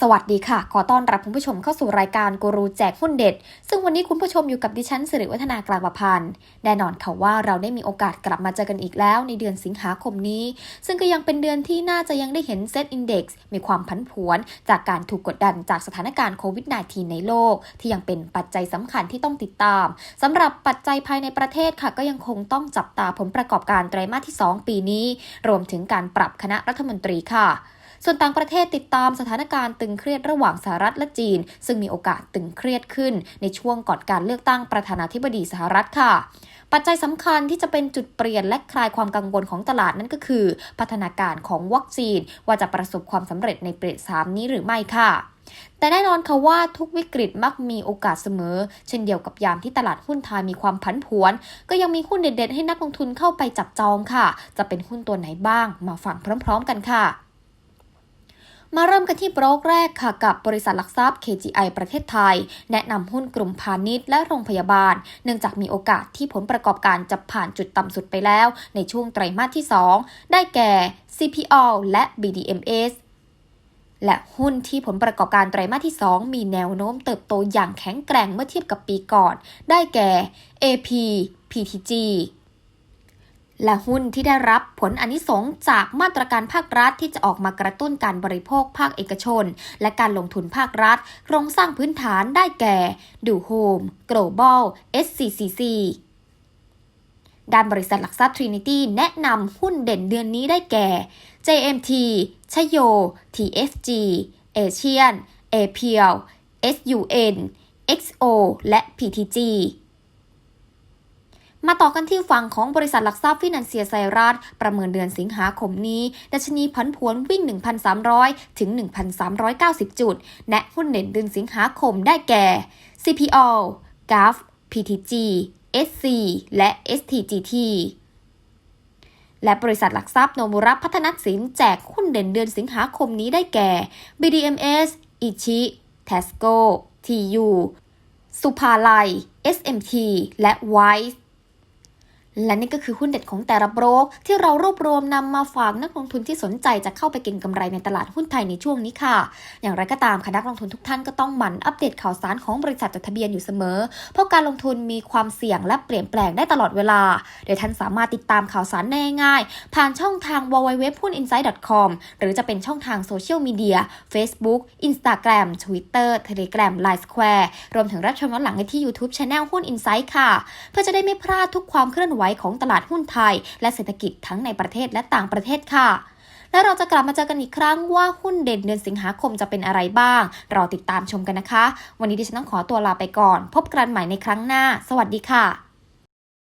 สวัสดีค่ะ ขอต้อนรับคุณผู้ชมเข้าสู่รายการกูรูแจกหุ้นเด็ด ซึ่งวันนี้คุณผู้ชมอยู่กับดิฉันสิริวัฒนากลางประพันธ์ แน่นอนค่ะว่าเราได้มีโอกาสกลับมาเจอกันอีกแล้วในเดือนสิงหาคมนี้ ซึ่งก็ยังเป็นเดือนที่น่าจะยังได้เห็นเซตอินดี x มีความผันผวน จากการถูกกดดันจากสถานการณ์โควิด -19 ในโลก ที่ยังเป็นปัจจัยสำคัญที่ต้องติดตามสำหรับปัจจัยภายในประเทศค่ะ ก็ยังคงต้องจับตาผลประกอบการไตรมาสที่ 2 ปีนี้ รวมถึงการปรับคณะรัฐมนตรีค่ะ ส่วนต่างประเทศติดตามสถานการณ์ตึงเครียดระหว่างสหรัฐและจีน ซึ่งมีโอกาสตึงเครียดขึ้น ในช่วงก่อนการเลือกตั้งประธานาธิบดีสหรัฐค่ะ ปัจจัยสำคัญที่จะเป็นจุดเปลี่ยนและคลายความกังวลของตลาดนั่นก็คือ พัฒนาการของวัคซีน ว่าจะประสบความสำเร็จในเฟสสามนี้หรือไม่ค่ะแต่แน่นอนค่ะว่าทุกวิกฤตมักมีโอกาสเสมอ เช่นเดียวกับยามที่ตลาดหุ้นไทยมีความผันผวน ก็ยังมีหุ้นเด็ดๆ ให้นักลงทุนเข้าไปจับจองค่ะ จะเป็นหุ้นตัวไหนบ้างมาฟังพร้อม ๆ กันค่ะ มาเริ่มกันที่โบรกแรกค่ะกับบริษัทหลักทรัพย์ KGI ประเทศไทย แนะนำหุ้นกลุ่มพาณิชย์และโรงพยาบาล เนื่องจากมีโอกาสที่ผลประกอบการจะผ่านจุดต่ำสุดไปแล้ว ในช่วงไตรมาสที่ 2 ได้แก่ CPO และ BDMs และหุ้นที่ผลประกอบการไตรมาสที่ 2 มีแนวโน้มเติบโตอย่างแข็งแกร่งเมื่อเทียบกับปีก่อน ได้แก่ AP PTG และหุ้นที่ได้รับผลอนิสงส์จากมาตรการภาครัฐที่จะออกมากระตุ้นการบริโภคภาคเอกชน และการลงทุนภาครัฐ โครงสร้างพื้นฐานได้แก่ดูโฮม Global SCCC ด้านบริษัทหลักทรัพย์ Trinity แนะนำหุ้นเด่นเดือนนี้ได้แก่ JMT ชโย TFG Asian APL SUN XO และ PTG มาต่อกันที่ฝั่งของบริษัทหลักทรัพย์ฟินันเซียไซรัสประเมินเดือนสิงหาคมนี้ ดัชนีพันผวนวิ่ง 1,300 ถึง 1,390 จุด แนะหุ้นเด่นเดือนสิงหาคมได้แก่ CPO GAF PTG SC และ STGT และบริษัทหลักทรัพย์โนมุระพัฒนสินแจกหุ้นเด่นเดือนสิงหาคมนี้ได้แก่ BDMs อิชิ Tesco TU สุภาลัย SMT และ Wise และนี่ก็คือหุ้นเด็ดของแต่ละโบรกที่เรารวบรวมนำมาฝากนักลงทุนที่สนใจจะเข้าไปเก็งกำไรในตลาดหุ้นไทยในช่วงนี้ค่ะ อย่างไรก็ตามคณะนักลงทุนทุกท่านก็ต้องหมั่นอัปเดตข่าวสารของบริษัทจดทะเบียนอยู่เสมอ เพราะการลงทุนมีความเสี่ยงและเปลี่ยนแปลงได้ตลอดเวลา โดยท่านสามารถติดตามข่าวสารได้ง่ายๆผ่านช่องทาง www หุ้น insight com หรือจะเป็นช่องทางโซเชียลมีเดีย Facebook Instagram Twitter Telegram Line Square รวมถึงรับชมย้อนหลังได้ที่ YouTube Channel หุ้น Insight ค่ะ เพื่อจะได้ไม่พลาดทุกความเคลื่อนไหวของตลาดหุ้นไทย และเศรษฐกิจทั้งในประเทศและต่างประเทศค่ะและเราจะกลับมาเจอกันอีกครั้งว่าหุ้นเด่นเดือนสิงหาคมจะเป็นอะไรบ้าง รอติดตามชมกันนะคะ วันนี้ดิฉันต้องขอตัวลาไปก่อน พบกันใหม่ในครั้งหน้า สวัสดีค่ะ